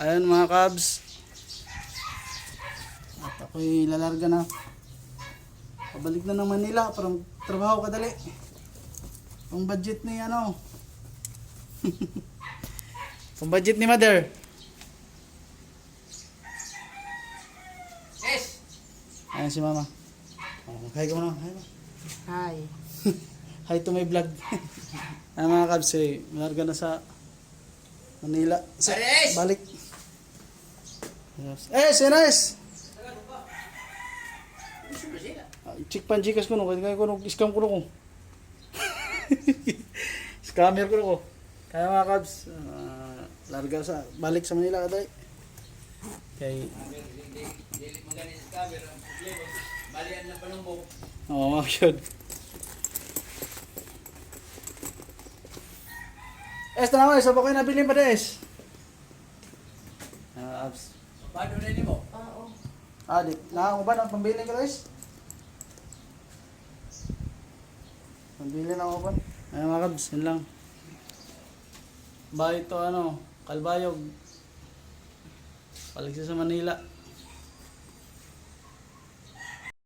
Ayan mga kabs. At ako'y lalarga na. Pabalik na ng Manila para trabaho kadali. Ang budget ni ano. Ang budget ni mother. Yes! Ayan si mama. Oh, hi ka muna. Hi, ma. Hi. hi to my vlog. Ayan mga kabs eh. Lalarga na sa Manila. Sa, balik. Yes. Eh, Senes! Ah, Check pan Gcash ko no, kaya kaya ko no, scam ko no ko. Scammer ko no ko. Kaya mga kabs, ah, larga sa, balik sa Manila kaday. Kay, Dili magaling sa camera. Ang problema, balian na panumbok. oo mga yun. Es, tanawa, isa pa kayo nabili pa des. Ah, abs. Paano na mo? Oo. Ah, di, na, pambili ka guys. Pambili na ako pa. Ay mga kabs, yun lang. Ba ito ano, Kalbayog. Paligsa sa Manila.